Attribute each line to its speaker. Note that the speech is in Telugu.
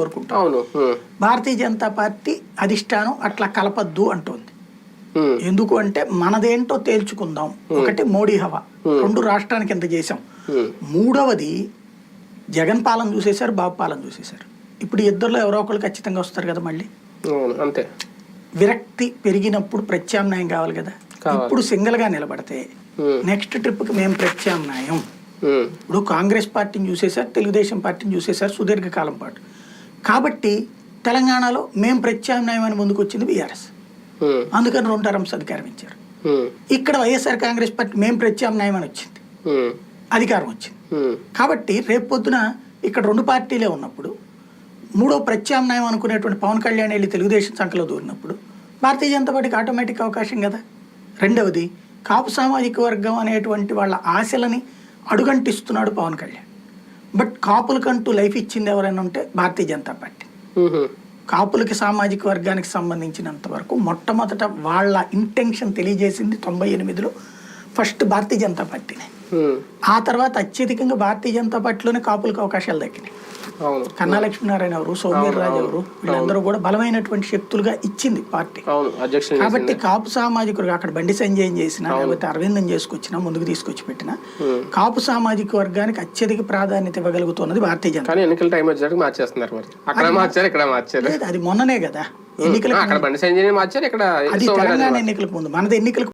Speaker 1: కోరుకుంటాం.
Speaker 2: అవును.
Speaker 1: భారతీయ జనతా పార్టీ అధిష్టానం అట్లా కలపద్దు అంటోంది. ఎందుకు అంటే మనదేంటో తేల్చుకుందాం. ఒకటి మోడీ హవా. రెండు రాష్ట్రానికి ఎంత చేశాం. మూడవది జగన్ పాలన చూసేశారు బాబు పాలన చూసేశారు. ఇప్పుడు ఇద్దరిలో ఎవరో ఒకళ్ళు ఖచ్చితంగా వస్తారు కదా మళ్ళీ.
Speaker 2: అంతే.
Speaker 1: విరక్తి పెరిగినప్పుడు ప్రత్యామ్నాయం కావాలి కదా. ఇప్పుడు సింగిల్గా నిలబడితే నెక్స్ట్ ట్రిప్కి మేము ప్రత్యామ్నాయం. ఇప్పుడు కాంగ్రెస్ పార్టీని చూసేశారు తెలుగుదేశం పార్టీని చూసేశారు సుదీర్ఘకాలం పాటు. కాబట్టి తెలంగాణలో మేము ప్రత్యామ్నాయం అని ముందుకు వచ్చింది బీఆర్ఎస్ అందుకని రెండు టర్మ్స్ అధికారం ఇచ్చారు. ఇక్కడ వైఎస్ఆర్ కాంగ్రెస్ పార్టీ మేము ప్రత్యామ్నాయం అని వచ్చింది అధికారం వచ్చింది. కాబట్టి రేపు పొద్దున ఇక్కడ రెండు పార్టీలే ఉన్నప్పుడు మూడో ప్రత్యామ్నాయం అనుకునేటువంటి పవన్ కళ్యాణ్ వెళ్ళి తెలుగుదేశం సంఖలో దూరినప్పుడు భారతీయ జనతా పార్టీకి ఆటోమేటిక్ అవకాశం కదా. రెండవది కాపు సామాజిక వర్గం అనేటువంటి వాళ్ళ ఆశలని అడుగంటిస్తున్నాడు పవన్ కళ్యాణ్. బట్ కాపులకంటూ లైఫ్ ఇచ్చింది ఎవరైనా ఉంటే భారతీయ జనతా పార్టీ. కాపులకి సామాజిక వర్గానికి సంబంధించినంత వరకు మొట్టమొదట వాళ్ళ ఇంటెన్షన్ తెలియజేసింది తొంభై ఎనిమిదిలో ఫస్ట్ భారతీయ జనతా పార్టీనే. ఆ తర్వాత అత్యధికంగా భారతీయ జనతా పార్టీలోనే కాపులకు అవకాశాలు దక్కినాయి. కన్నా లక్ష్మీనారాయణ ఎవరు సౌమ్యరాజు ఎవరు? వీళ్ళందరూ కూడా బలమైనటువంటి శక్తులుగా ఇచ్చింది పార్టీ. కాబట్టి కాపు సామాజికుడు అక్కడ బండి సంజయ్ చేసినా లేకపోతే అరవిందం చేసుకొచ్చినా ముందుకు తీసుకొచ్చి పెట్టినా. కాపు సామాజిక వర్గానికి అత్యధిక ప్రాధాన్యత ఇవ్వగలుగుతున్నది భారతీయ జనతా
Speaker 2: ఎన్నికల టైం వచ్చేసరికి మార్చేస్తున్నారు మరి. అక్కడ మార్చారు ఇక్కడ మార్చారు.
Speaker 1: లేదు అది మొన్ననే కదా. ఎన్నికలకు
Speaker 2: అక్కడ బండి సంజయ్ మార్చారు ఇక్కడ
Speaker 1: అది తెలంగాణ ఎన్నికలకు ముందు. మనది ఎన్నికలకు